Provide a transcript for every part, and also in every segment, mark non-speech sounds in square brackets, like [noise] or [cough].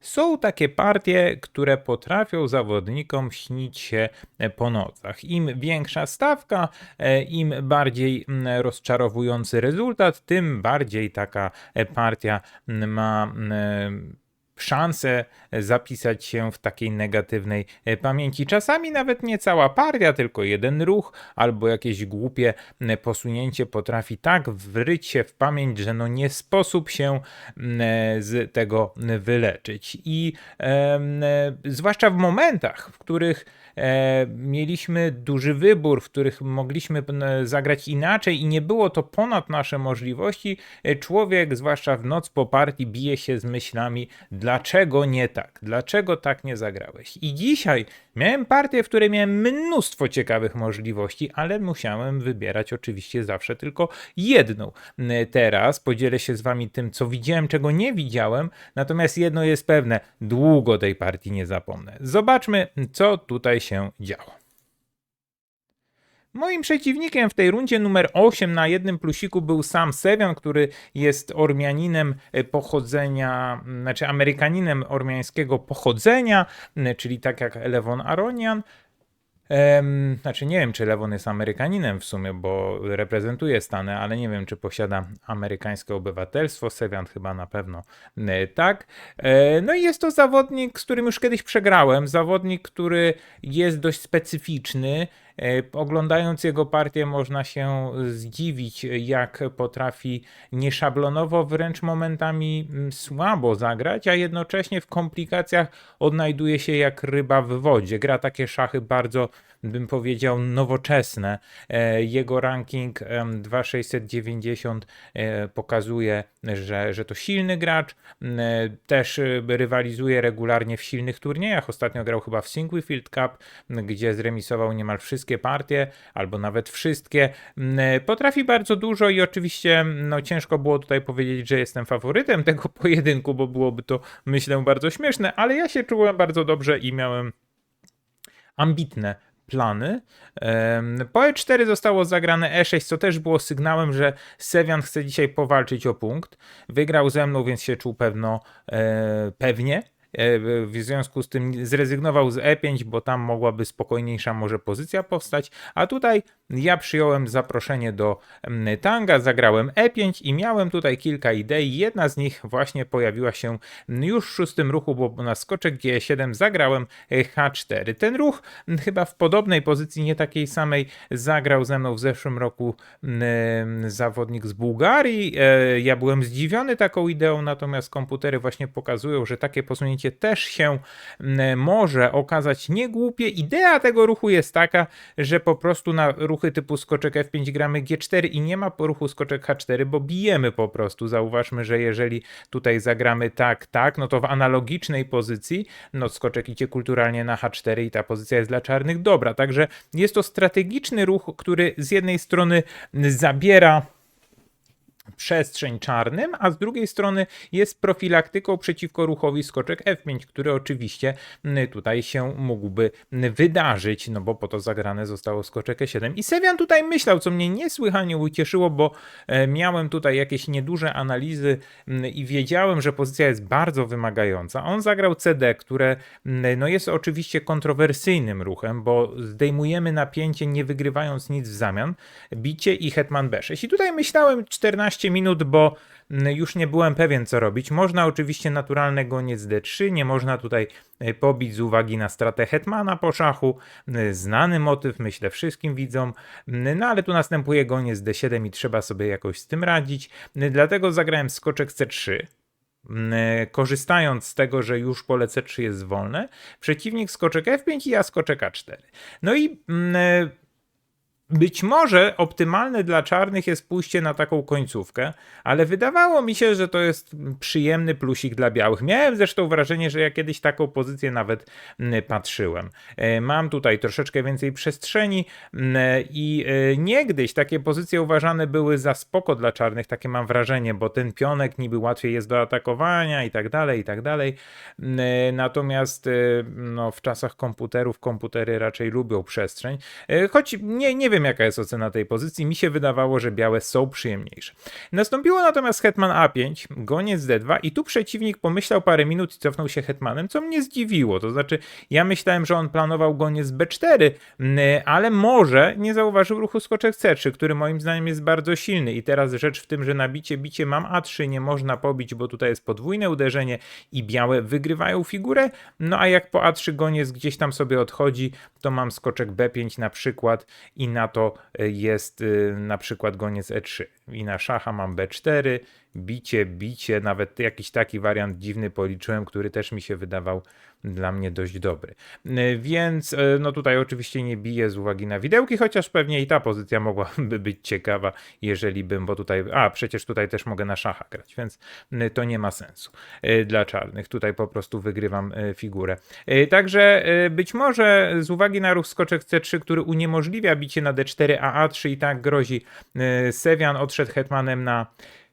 Są takie partie, które potrafią zawodnikom śnić się e, po nocach. Im większa stawka, e, im bardziej rozczarowujący rezultat, tym bardziej taka e, partia ma szansę zapisać się w takiej negatywnej e, pamięci. Czasami nawet nie cała partia, tylko jeden ruch albo jakieś głupie posunięcie potrafi tak wryć się w pamięć, że no nie sposób się e, z tego wyleczyć. I e, zwłaszcza w momentach, w których e, mieliśmy duży wybór, w których mogliśmy zagrać inaczej i nie było to ponad nasze możliwości, e, człowiek, zwłaszcza w noc po partii, bije się z myślami, dlaczego nie tak, dlaczego tak nie zagrałeś. I dzisiaj miałem partię, w której miałem mnóstwo ciekawych możliwości, ale musiałem wybierać oczywiście zawsze tylko jedną. Teraz podzielę się z wami tym, co widziałem, czego nie widziałem, natomiast jedno jest pewne, długo tej partii nie zapomnę. Zobaczmy, co tutaj się działo. Moim przeciwnikiem w tej rundzie numer 8 na jednym plusiku był sam Sevian, który jest Ormianinem pochodzenia, znaczy Amerykaninem ormiańskiego pochodzenia, czyli tak jak Lewon Aronian. Znaczy nie wiem, czy Lewon jest Amerykaninem w sumie, bo reprezentuje Stany, ale nie wiem, czy posiada amerykańskie obywatelstwo. Sevian chyba na pewno e, tak. E, no i jest to zawodnik, z którym już kiedyś przegrałem. Zawodnik, który jest dość specyficzny. E, Oglądając jego partię, można się zdziwić, jak potrafi nieszablonowo, wręcz momentami mm, słabo zagrać, a jednocześnie w komplikacjach odnajduje się jak ryba w wodzie. Gra takie szachy bardzo, bym powiedział, nowoczesne. E, Jego ranking em, 2690 e, pokazuje, że, że to silny gracz. E, Też rywalizuje regularnie w silnych turniejach. Ostatnio grał chyba w Sinquefield Cup, m, gdzie zremisował niemal wszystkie partie, albo nawet wszystkie. Potrafi bardzo dużo i oczywiście no, ciężko było tutaj powiedzieć, że jestem faworytem [laughs] tego pojedynku, bo byłoby to myślę bardzo śmieszne, ale ja się czułem bardzo dobrze i miałem ambitne plany. Po E4 zostało zagrane E6, co też było sygnałem, że Sevian chce dzisiaj powalczyć o punkt. Wygrał ze mną, więc się czuł pewno e, pewnie. E, W związku z tym zrezygnował z E5, bo tam mogłaby spokojniejsza może pozycja powstać. A tutaj ja przyjąłem zaproszenie do mm, tanga, zagrałem E5 i miałem tutaj kilka idei. Jedna z nich właśnie pojawiła się już w szóstym ruchu, bo na skoczek G7 zagrałem e, H4. Ten ruch mm, chyba w podobnej pozycji, nie takiej samej, zagrał ze mną w zeszłym roku mm, zawodnik z Bułgarii. E, Ja byłem zdziwiony taką ideą, natomiast komputery właśnie pokazują, że takie posunięcie też się może okazać niegłupie. Idea tego ruchu jest taka, że po prostu na ruchy typu skoczek F5 gramy G4 i nie ma ruchu skoczek H4, bo bijemy po prostu. Zauważmy, że jeżeli tutaj zagramy tak, tak, no to w analogicznej pozycji, no skoczek idzie kulturalnie na H4 i ta pozycja jest dla czarnych dobra. Także jest to strategiczny ruch, który z jednej strony zabiera przestrzeń czarnym, a z drugiej strony jest profilaktyką przeciwko ruchowi skoczek F5, który oczywiście mm, tutaj się mógłby wydarzyć, no bo po to zagrane zostało skoczek E7. I Sevian tutaj myślał, co mnie niesłychanie ucieszyło, bo e, miałem tutaj jakieś nieduże analizy mm, i wiedziałem, że pozycja jest bardzo wymagająca. On zagrał CD, które mm, no jest oczywiście kontrowersyjnym ruchem, bo zdejmujemy napięcie nie wygrywając nic w zamian, bicie i hetman B6. I tutaj myślałem 14 minut, bo mm, już nie byłem pewien co robić. Można oczywiście naturalne goniec D3, nie można tutaj e, pobić z uwagi na stratę hetmana po szachu. E, Znany motyw, myślę wszystkim widzom. Mm, No ale tu następuje goniec D7 i trzeba sobie jakoś z tym radzić. E, Dlatego zagrałem skoczek C3. Mm, e, Korzystając z tego, że już pole C3 jest wolne, przeciwnik skoczek F5 i ja skoczek A4. No i mm, być może optymalne dla czarnych jest pójście na taką końcówkę, ale wydawało mi się, że to jest przyjemny plusik dla białych. Miałem zresztą wrażenie, że ja kiedyś taką pozycję nawet patrzyłem. E, Mam tutaj troszeczkę więcej przestrzeni i e, niegdyś takie pozycje uważane były za spoko dla czarnych, takie mam wrażenie, bo ten pionek niby łatwiej jest do atakowania i tak dalej, i tak dalej. E, Natomiast no, w czasach komputerów komputery raczej lubią przestrzeń. Choć nie, nie wiem, wiem, jaka jest ocena tej pozycji. Mi się wydawało, że białe są przyjemniejsze. Nastąpiło natomiast hetman A5, goniec D2 i tu przeciwnik pomyślał parę minut i cofnął się hetmanem, co mnie zdziwiło. To znaczy, ja myślałem, że on planował goniec B4, mm, ale może nie zauważył ruchu skoczek C3, który moim zdaniem jest bardzo silny. I teraz rzecz w tym, że na bicie, bicie mam A3, nie można pobić, bo tutaj jest podwójne uderzenie i białe wygrywają figurę. No a jak po A3 goniec gdzieś tam sobie odchodzi, to mam skoczek B5 na przykład i na to y, jest y, na przykład goniec E3. I na szacha mam B4, bicie, bicie, nawet jakiś taki wariant dziwny policzyłem, który też mi się wydawał dla mnie dość dobry. Y, Więc y, no tutaj oczywiście nie biję z uwagi na widełki, chociaż pewnie i ta pozycja mogłaby być ciekawa, jeżeli bym, bo tutaj, a przecież tutaj też mogę na szacha grać, więc y, to nie ma sensu dla czarnych. Tutaj po prostu wygrywam figurę. Także być może z uwagi na ruch skoczek C3, który uniemożliwia bicie na D4, a A3 i tak grozi, Sewian odszedł hetmanem na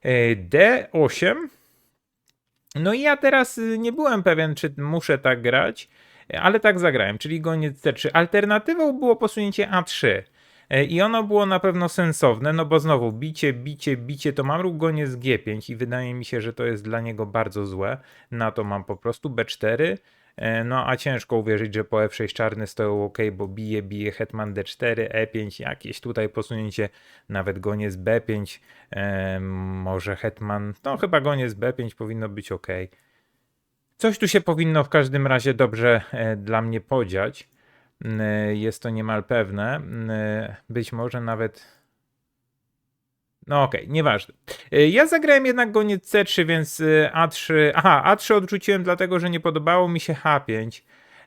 y, D8. No i ja teraz y, nie byłem pewien, czy muszę tak grać, ale tak zagrałem, czyli goniec C3. Alternatywą było posunięcie A3. y, I ono było na pewno sensowne, no bo znowu bicie, bicie, bicie, to mam ruch goniec G5 i wydaje mi się, że to jest dla niego bardzo złe. Na to mam po prostu B4. E, No a ciężko uwierzyć, że po F6 czarny stoją ok, bo bije, bije hetman D4, E5, jakieś tutaj posunięcie, nawet goniec B5, e, może hetman, no chyba goniec B5 powinno być ok. Coś tu się powinno w każdym razie dobrze e, dla mnie podziać. E, Jest to niemal pewne. E, Być może nawet. No okej, nieważne. E, Ja zagrałem jednak goniec C3, więc e, A3. Aha, A3 odrzuciłem dlatego, że nie podobało mi się H5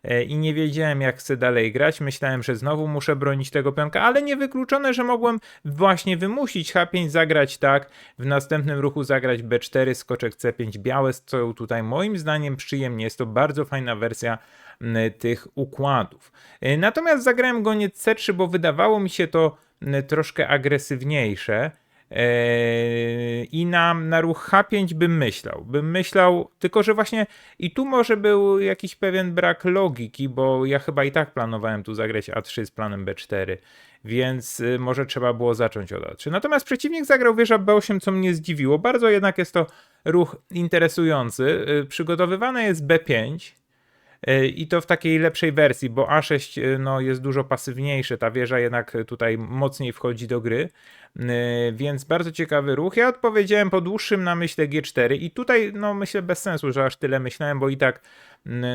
e, i nie wiedziałem jak chcę dalej grać. Myślałem, że znowu muszę bronić tego pionka, ale niewykluczone, że mogłem właśnie wymusić H5 zagrać tak, w następnym ruchu zagrać B4, skoczek C5, białe stoją tutaj moim zdaniem przyjemnie. Jest to bardzo fajna wersja tych układów. Natomiast zagrałem goniec C3, bo wydawało mi się to troszkę agresywniejsze. Eee, I na, na ruch H5 bym myślał. Bym myślał, tylko że właśnie i tu może był jakiś pewien brak logiki, bo ja chyba i tak planowałem tu zagrać A3 z planem B4, więc y, może trzeba było zacząć od A3. Natomiast przeciwnik zagrał wieża B8, co mnie zdziwiło. Bardzo jednak jest to ruch interesujący. Y, Przygotowywane jest B5. Y, I to w takiej lepszej wersji, bo A6 y, no, jest dużo pasywniejsze, ta wieża jednak tutaj mocniej wchodzi do gry, więc bardzo ciekawy ruch. Ja odpowiedziałem po dłuższym namyśle G4 i tutaj no myślę bez sensu, że aż tyle myślałem, bo i tak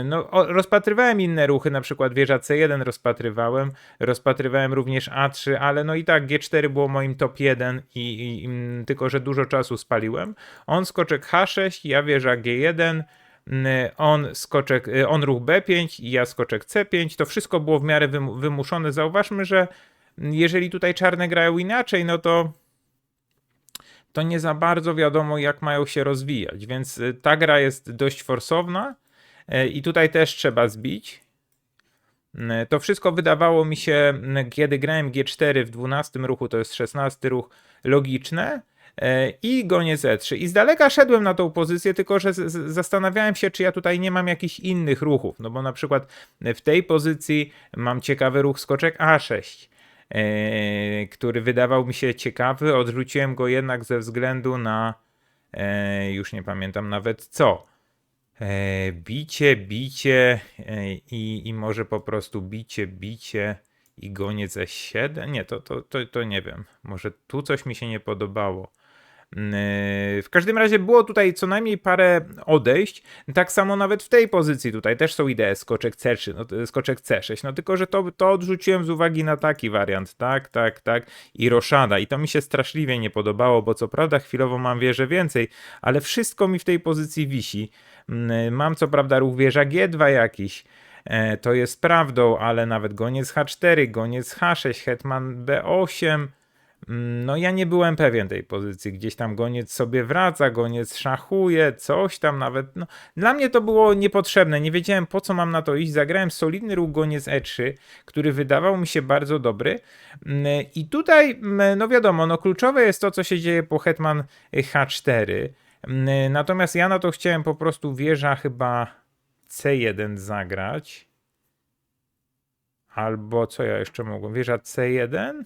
no, rozpatrywałem inne ruchy, na przykład wieża C1 rozpatrywałem, rozpatrywałem również A3, ale no i tak G4 było moim top 1 i, i, i tylko, że dużo czasu spaliłem. On skoczek H6, ja wieża G1, N- on skoczek, y, on ruch B5 i ja skoczek C5. To wszystko było w miarę wym- wymuszone. Zauważmy, że jeżeli tutaj czarne grają inaczej, no to to nie za bardzo wiadomo, jak mają się rozwijać. Więc y, ta gra jest dość forsowna y, i tutaj też trzeba zbić. Y, To wszystko wydawało mi się, y, kiedy grałem G4 w 12 ruchu, to jest 16 ruch, logiczne. E, I goniec E3. I z daleka szedłem na tą pozycję, tylko że zastanawiałem się, czy ja tutaj nie mam jakichś innych ruchów. No bo na przykład w tej pozycji mam ciekawy ruch skoczek A6, e, który wydawał mi się ciekawy. Odrzuciłem go jednak ze względu na. E, już nie pamiętam nawet co. E, bicie, bicie e, i, i może po prostu bicie, bicie i goniec E7? Nie, to, to, to, to nie wiem. Może tu coś mi się nie podobało. Yy, W każdym razie było tutaj co najmniej parę odejść. Tak samo nawet w tej pozycji tutaj też są idee skoczek C3, no, to- skoczek C6. No tylko, że to, to odrzuciłem z uwagi na taki wariant. Tak, tak, tak. I roszada. I to mi się straszliwie nie podobało, bo co prawda chwilowo mam wieżę więcej, ale wszystko mi w tej pozycji wisi. Yy, Mam co prawda ruch wieża G2 jakiś. E, To jest prawdą, ale nawet goniec H4, goniec H6, hetman B8. Mm, No ja nie byłem pewien tej pozycji. Gdzieś tam goniec sobie wraca, goniec szachuje, coś tam nawet. No, dla mnie to było niepotrzebne. Nie wiedziałem po co mam na to iść. Zagrałem solidny ruch goniec E3, który wydawał mi się bardzo dobry. Mm, I tutaj, mm, no wiadomo, no kluczowe jest to, co się dzieje po hetman H4. Mm, Natomiast ja na to chciałem po prostu wieża chyba C1 zagrać. Albo co ja jeszcze mogłem? Wieża C1?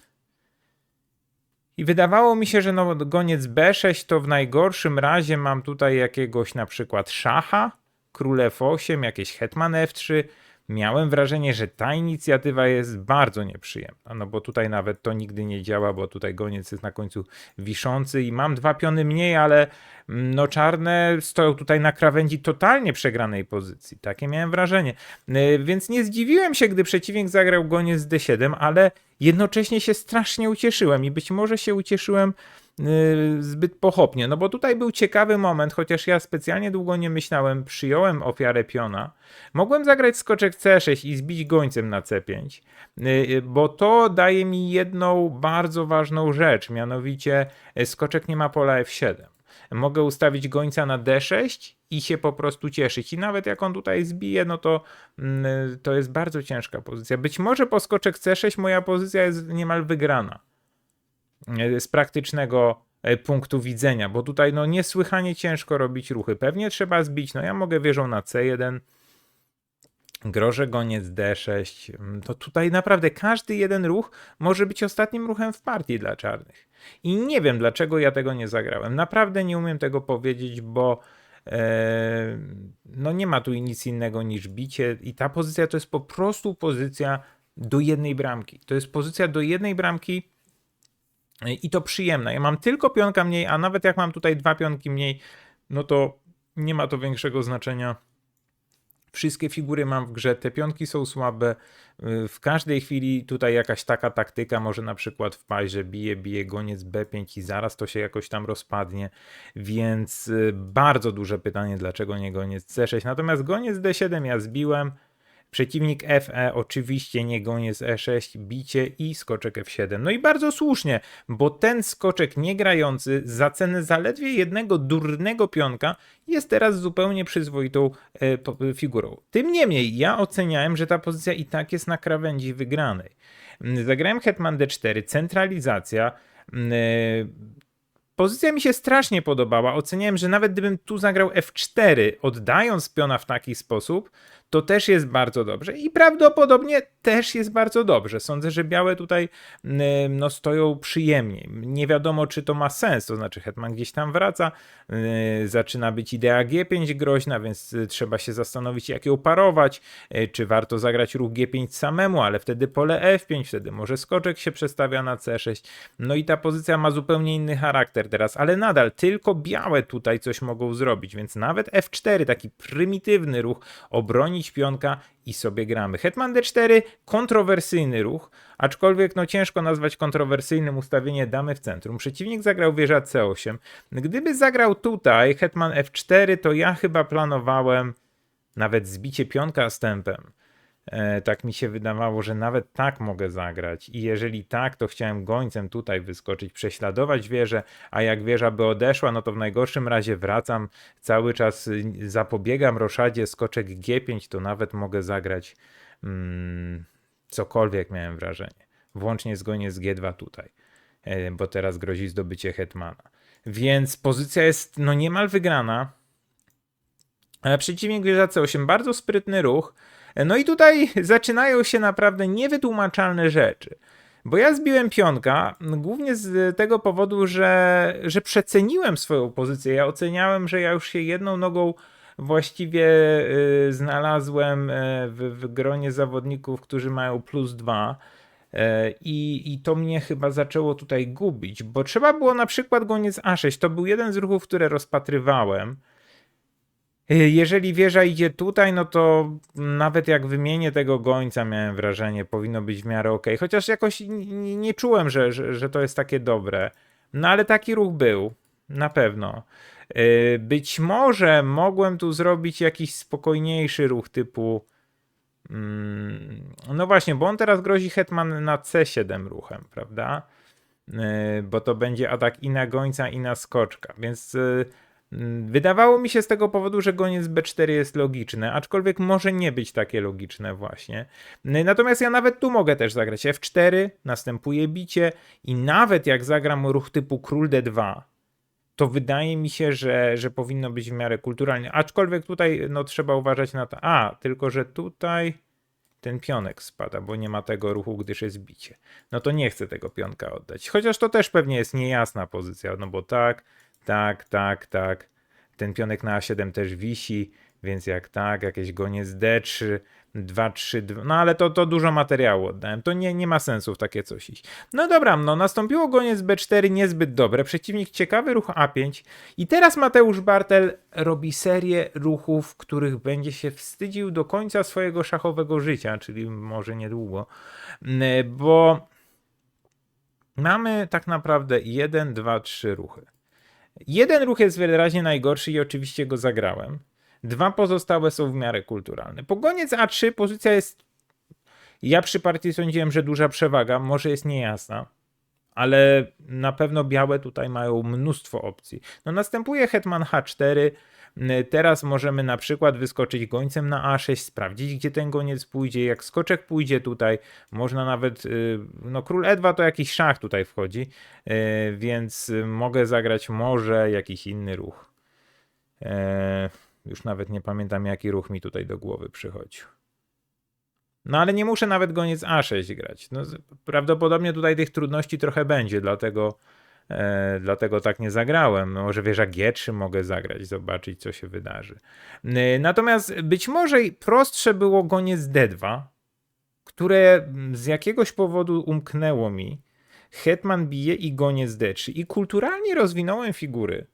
I wydawało mi się, że no, goniec B6 to w najgorszym razie mam tutaj jakiegoś na przykład szacha, król F8, jakieś hetman F3. Miałem wrażenie, że ta inicjatywa jest bardzo nieprzyjemna, no bo tutaj nawet to nigdy nie działa, bo tutaj goniec jest na końcu wiszący i mam dwa piony mniej, ale mm, no czarne stoją tutaj na krawędzi totalnie przegranej pozycji. Takie miałem wrażenie. Yy, Więc nie zdziwiłem się, gdy przeciwnik zagrał goniec D7, ale jednocześnie się strasznie ucieszyłem i być może się ucieszyłem zbyt pochopnie, no bo tutaj był ciekawy moment, chociaż ja specjalnie długo nie myślałem, przyjąłem ofiarę piona. Mogłem zagrać skoczek C6 i zbić gońcem na C5, yy, bo to daje mi jedną bardzo ważną rzecz, mianowicie skoczek nie ma pola F7. Mogę ustawić gońca na D6 i się po prostu cieszyć. I nawet jak on tutaj zbije, no to, mm, to jest bardzo ciężka pozycja. Być może po skoczek C6 moja pozycja jest niemal wygrana z praktycznego e, punktu widzenia, bo tutaj no niesłychanie ciężko robić ruchy. Pewnie trzeba zbić, no ja mogę wieżą na C1, groże goniec D6. Mm, To tutaj naprawdę każdy jeden ruch może być ostatnim ruchem w partii dla czarnych. I nie wiem dlaczego ja tego nie zagrałem. Naprawdę nie umiem tego powiedzieć, bo e, no nie ma tu nic innego niż bicie i ta pozycja to jest po prostu pozycja do jednej bramki. To jest pozycja do jednej bramki i to przyjemna. Ja mam tylko pionka mniej, a nawet jak mam tutaj dwa pionki mniej, no to nie ma to większego znaczenia. Wszystkie figury mam w grze, te pionki są słabe. Y, W każdej chwili tutaj jakaś taka taktyka może na przykład wpaść, że bije, bije goniec B5 i zaraz to się jakoś tam rozpadnie. Więc y, bardzo duże pytanie, dlaczego nie goniec C6. Natomiast goniec D7 ja zbiłem. Przeciwnik FE, oczywiście nie goniec E6, bicie i skoczek F7. No i bardzo słusznie, bo ten skoczek niegrający za cenę zaledwie jednego durnego pionka jest teraz zupełnie przyzwoitą e, figurą. Tym niemniej ja oceniałem, że ta pozycja i tak jest na krawędzi wygranej. Mm, Zagrałem hetman D4, centralizacja. mm, e, Pozycja mi się strasznie podobała. Oceniałem, że nawet gdybym tu zagrał F4, oddając piona w taki sposób, to też jest bardzo dobrze. I prawdopodobnie też jest bardzo dobrze. Sądzę, że białe tutaj mm, no, stoją przyjemnie. Nie wiadomo, czy to ma sens. To znaczy, hetman gdzieś tam wraca, yy, zaczyna być idea G5 groźna, więc y, trzeba się zastanowić, jak ją parować. Czy warto zagrać ruch G5 samemu, ale wtedy pole F5, wtedy może skoczek się przestawia na C6. No i ta pozycja ma zupełnie inny charakter teraz, ale nadal tylko białe tutaj coś mogą zrobić, więc nawet F4, taki prymitywny ruch, obronić pionka i sobie gramy. Hetman D4, kontrowersyjny ruch, aczkolwiek no ciężko nazwać kontrowersyjnym ustawienie damy w centrum. Przeciwnik zagrał wieża C8. Gdyby zagrał tutaj Hetman F4, to ja chyba planowałem nawet zbicie pionka stępem. E, tak mi się wydawało, że nawet tak mogę zagrać. I jeżeli tak, to chciałem gońcem tutaj wyskoczyć, prześladować wieżę, a jak wieża by odeszła, no to w najgorszym razie wracam, cały czas y, zapobiegam roszadzie, skoczek G5, to nawet mogę zagrać mm, cokolwiek miałem wrażenie. Włącznie z goniec G2 tutaj, e, bo teraz grozi zdobycie hetmana. Więc pozycja jest no niemal wygrana. Ale przeciwnik wieża C8, bardzo sprytny ruch. No i tutaj [laughs] zaczynają się naprawdę niewytłumaczalne rzeczy. Bo ja zbiłem pionka głównie z tego powodu, że, że przeceniłem swoją pozycję. Ja oceniałem, że ja już się jedną nogą właściwie y, znalazłem y, w, w gronie zawodników, którzy mają plus dwa. E, I, I to mnie chyba zaczęło tutaj gubić, bo trzeba było na przykład goniec A6. To był jeden z ruchów, które rozpatrywałem. E, Jeżeli wieża idzie tutaj, no to nawet jak wymienię tego gońca, miałem wrażenie, powinno być w miarę ok. Chociaż jakoś nie czułem, że, że, że to jest takie dobre. No ale taki ruch był, na pewno. E, Być może mogłem tu zrobić jakiś spokojniejszy ruch typu. mm, No właśnie, bo on teraz grozi hetman na C7 ruchem, prawda? E, Bo to będzie atak i na gońca, i na skoczka. Więc Wydawało mi się z tego powodu, że goniec B4 jest logiczne, aczkolwiek może nie być takie logiczne właśnie. N- Natomiast ja nawet tu mogę też zagrać F4, następuje bicie i nawet jak zagram ruch typu król D2, to wydaje mi się, że, że powinno być w miarę kulturalnie. Aczkolwiek tutaj no, trzeba uważać na to. A, tylko że tutaj ten pionek spada, bo nie ma tego ruchu, gdyż jest bicie. No to nie chcę tego pionka oddać. Chociaż to też pewnie jest niejasna pozycja, no bo tak, tak, tak, tak. Ten pionek na A7 też wisi, więc jak tak, jakieś goniec D3, 2, 3, 2, no ale to, to dużo materiału oddałem, to nie, nie ma sensu w takie coś iść. No dobra, no nastąpiło goniec B4, niezbyt dobre, przeciwnik ciekawy ruch A5 i teraz Mateusz Bartel robi serię ruchów, których będzie się wstydził do końca swojego szachowego życia, czyli może niedługo, Mm, bo mamy tak naprawdę 1, 2, 3 ruchy. Jeden ruch jest wyraźnie najgorszy i oczywiście go zagrałem. Dwa pozostałe są w miarę kulturalne. Po goniec A3 pozycja jest. Ja przy partii sądziłem, że duża przewaga, może jest niejasna, ale na pewno białe tutaj mają mnóstwo opcji. No następuje hetman H4. Teraz możemy na przykład wyskoczyć gońcem na A6, sprawdzić gdzie ten goniec pójdzie. Jak skoczek pójdzie tutaj, można nawet, y, no król E2 to jakiś szach tutaj wchodzi, y, więc mogę zagrać może jakiś inny ruch. E, Już nawet nie pamiętam jaki ruch mi tutaj do głowy przychodził. No ale nie muszę nawet goniec A6 grać. No, prawdopodobnie tutaj tych trudności trochę będzie, dlatego, e, dlatego tak nie zagrałem. Może wieża G3 mogę zagrać, zobaczyć co się wydarzy. E, Natomiast być może prostsze było goniec D2, które mm, z jakiegoś powodu umknęło mi. Hetman bije i goniec D3 i kulturalnie rozwinąłem figury.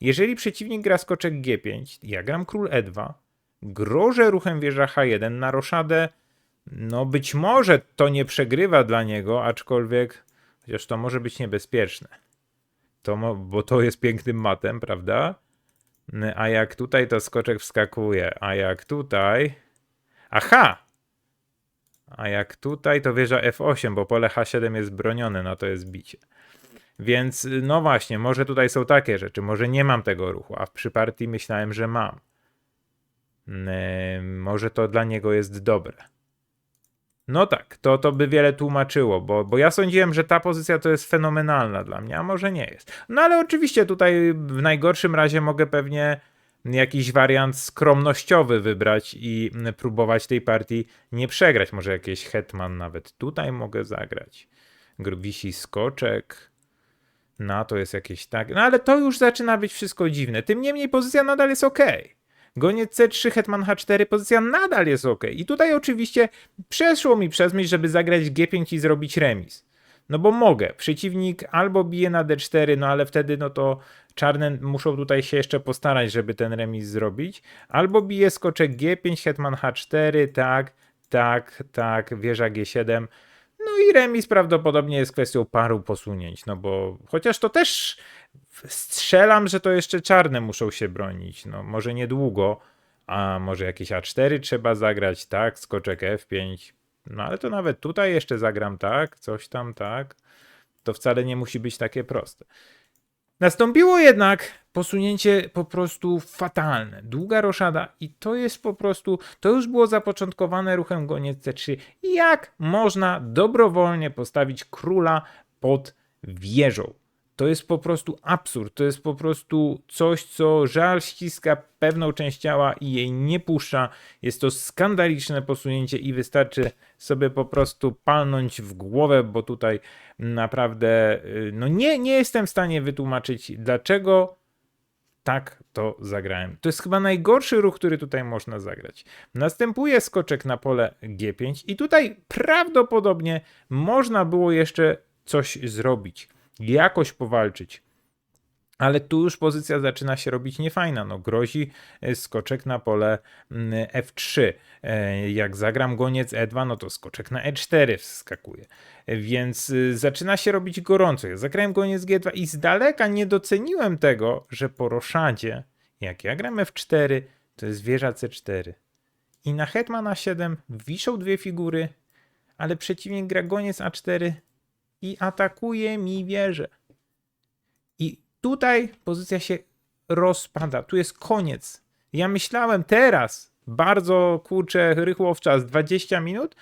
Jeżeli przeciwnik gra skoczek G5, ja gram król E2, grożę ruchem wieża H1 na roszadę no być może to nie przegrywa dla niego, aczkolwiek chociaż to może być niebezpieczne. To, bo to jest pięknym matem, prawda? A jak tutaj to skoczek wskakuje, a jak tutaj... Aha! A jak tutaj to wieża F8, bo pole H7 jest bronione, no to jest bicie. Więc no właśnie, może tutaj są takie rzeczy, może nie mam tego ruchu, a przy partii myślałem, że mam. N- Może to dla niego jest dobre. No tak, to, to by wiele tłumaczyło, bo, bo ja sądziłem, że ta pozycja to jest fenomenalna dla mnie, a może nie jest. No ale oczywiście tutaj w najgorszym razie mogę pewnie jakiś wariant skromnościowy wybrać i próbować tej partii nie przegrać. Może jakiś hetman nawet tutaj mogę zagrać. Gr- Wisi skoczek. Na to jest jakieś tak. No ale to już zaczyna być wszystko dziwne. Tym niemniej pozycja nadal jest ok. Goniec C3, hetman H4, pozycja nadal jest ok. I tutaj oczywiście przeszło mi przez myśl, żeby zagrać G5 i zrobić remis. No bo mogę. Przeciwnik albo bije na D4, no ale wtedy no to czarne muszą tutaj się jeszcze postarać, żeby ten remis zrobić. Albo bije skoczek G5, hetman H4, tak, tak, tak, wieża G7. I remis prawdopodobnie jest kwestią paru posunięć, no bo chociaż to też strzelam, że to jeszcze czarne muszą się bronić. No może niedługo, a może jakieś A4 trzeba zagrać, tak, skoczek F5. No ale to nawet tutaj jeszcze zagram tak, coś tam tak. To wcale nie musi być takie proste. Nastąpiło jednak posunięcie po prostu fatalne. Długa roszada i to jest po prostu, to już było zapoczątkowane ruchem goniec C3. Jak można dobrowolnie postawić króla pod wieżą? To jest po prostu absurd. To jest po prostu coś, co żal ściska pewną część ciała i jej nie puszcza. Jest to skandaliczne posunięcie i wystarczy sobie po prostu palnąć w głowę, bo tutaj naprawdę y, no nie, nie jestem w stanie wytłumaczyć, dlaczego tak to zagrałem. To jest chyba najgorszy ruch, który tutaj można zagrać. Następuje skoczek na pole G5 i tutaj prawdopodobnie można było jeszcze coś zrobić, jakoś powalczyć. Ale tu już pozycja zaczyna się robić niefajna. No, grozi e, skoczek na pole mm, F3. E, Jak zagram goniec E2, no to skoczek na E4 wskakuje. E, Więc zaczyna się robić gorąco. Ja zagrałem goniec G2 i z daleka nie doceniłem tego, że po roszadzie, jak ja gram F4, to jest wieża C4. I na hetman A7 wiszą dwie figury, ale przeciwnik gra goniec A4 i atakuje mi wieżę. I tutaj pozycja się rozpada. Tu jest koniec. Ja myślałem teraz, bardzo kurczę, rychło w czas, 20 minut,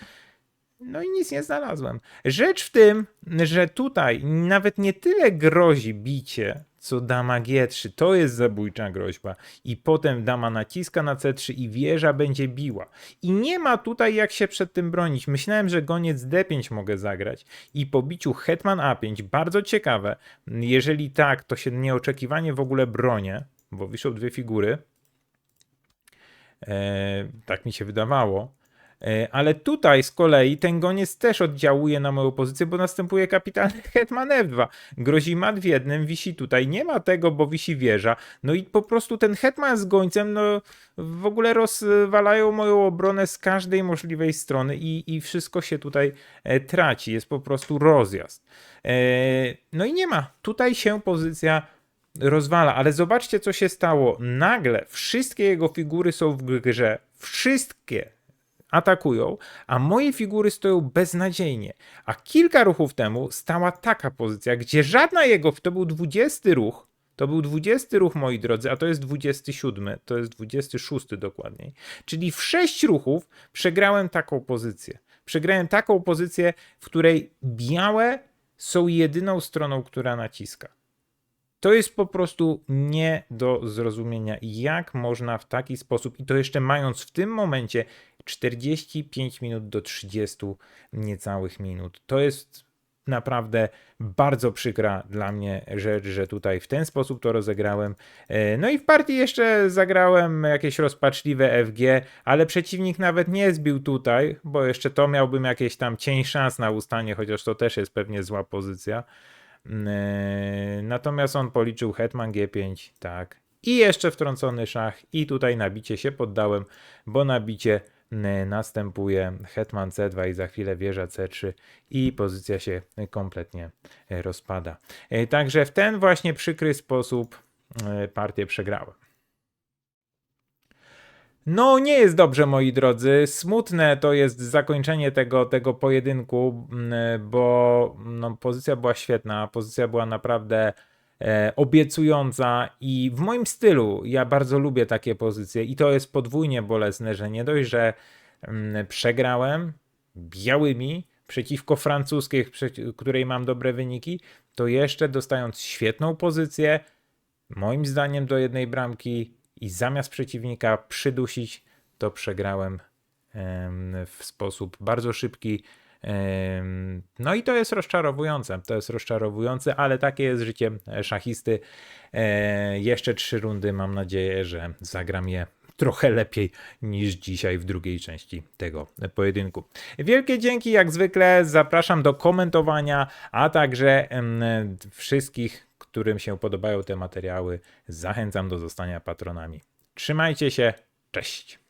No i nic nie znalazłem. Rzecz w tym, że tutaj nawet nie tyle grozi bicie, co dama G3. To jest zabójcza groźba. I potem dama naciska na C3 i wieża będzie biła. I nie ma tutaj jak się przed tym bronić. Myślałem, że goniec D5 mogę zagrać. I po biciu hetman A5, bardzo ciekawe. Jeżeli tak, to się nieoczekiwanie w ogóle bronię, bo wiszą dwie figury. E, tak mi się wydawało. E, Ale tutaj z kolei ten goniec też oddziałuje na moją pozycję, bo następuje kapitalny [laughs] hetman f2. Grozi mat w jednym, wisi tutaj. Nie ma tego, bo wisi wieża. No i po prostu ten hetman z gońcem, no w ogóle rozwalają moją obronę z każdej możliwej strony i, i wszystko się tutaj e, traci. Jest po prostu rozjazd. E, No i nie ma. Tutaj się pozycja rozwala, ale zobaczcie, co się stało. Nagle wszystkie jego figury są w grze. Wszystkie atakują, a moje figury stoją beznadziejnie. A kilka ruchów temu stała taka pozycja, gdzie żadna jego, to był 20 ruch, to był 20 ruch, moi drodzy, a to jest 27, to jest 26 dokładniej. Czyli w 6 ruchów przegrałem taką pozycję. Przegrałem taką pozycję, w której białe są jedyną stroną, która naciska. To jest po prostu nie do zrozumienia, jak można w taki sposób, i to jeszcze mając w tym momencie 45 minut do 30 niecałych minut. To jest naprawdę bardzo przykra dla mnie rzecz, że tutaj w ten sposób to rozegrałem. E, No i w partii jeszcze zagrałem jakieś rozpaczliwe FG, ale przeciwnik nawet nie zbił tutaj, bo jeszcze to miałbym jakieś tam cień szans na ustanie, chociaż to też jest pewnie zła pozycja. Yy, Natomiast on policzył hetman G5, tak. I jeszcze wtrącony szach i tutaj nabicie się poddałem, bo nabicie następuje hetman C2 i za chwilę wieża C3 i pozycja się kompletnie yy, rozpada. Yy, Także w ten właśnie przykry sposób yy, partię przegrałem. No, nie jest dobrze, moi drodzy. Smutne to jest zakończenie tego, tego pojedynku, bo no, pozycja była świetna. Pozycja była naprawdę e, obiecująca i w moim stylu ja bardzo lubię takie pozycje i to jest podwójnie bolesne, że nie dość, że mm, przegrałem białymi przeciwko francuskiej, której mam dobre wyniki, to jeszcze dostając świetną pozycję, moim zdaniem do jednej bramki i zamiast przeciwnika przydusić, to przegrałem em, w sposób bardzo szybki. No i to jest rozczarowujące. To jest rozczarowujące, ale takie jest życie szachisty. E, Jeszcze trzy rundy. Mam nadzieję, że zagram je trochę lepiej niż dzisiaj w drugiej części tego pojedynku. Wielkie dzięki jak zwykle. Zapraszam do komentowania, a także wszystkich, którym się podobają te materiały, zachęcam do zostania patronami. Trzymajcie się. Cześć.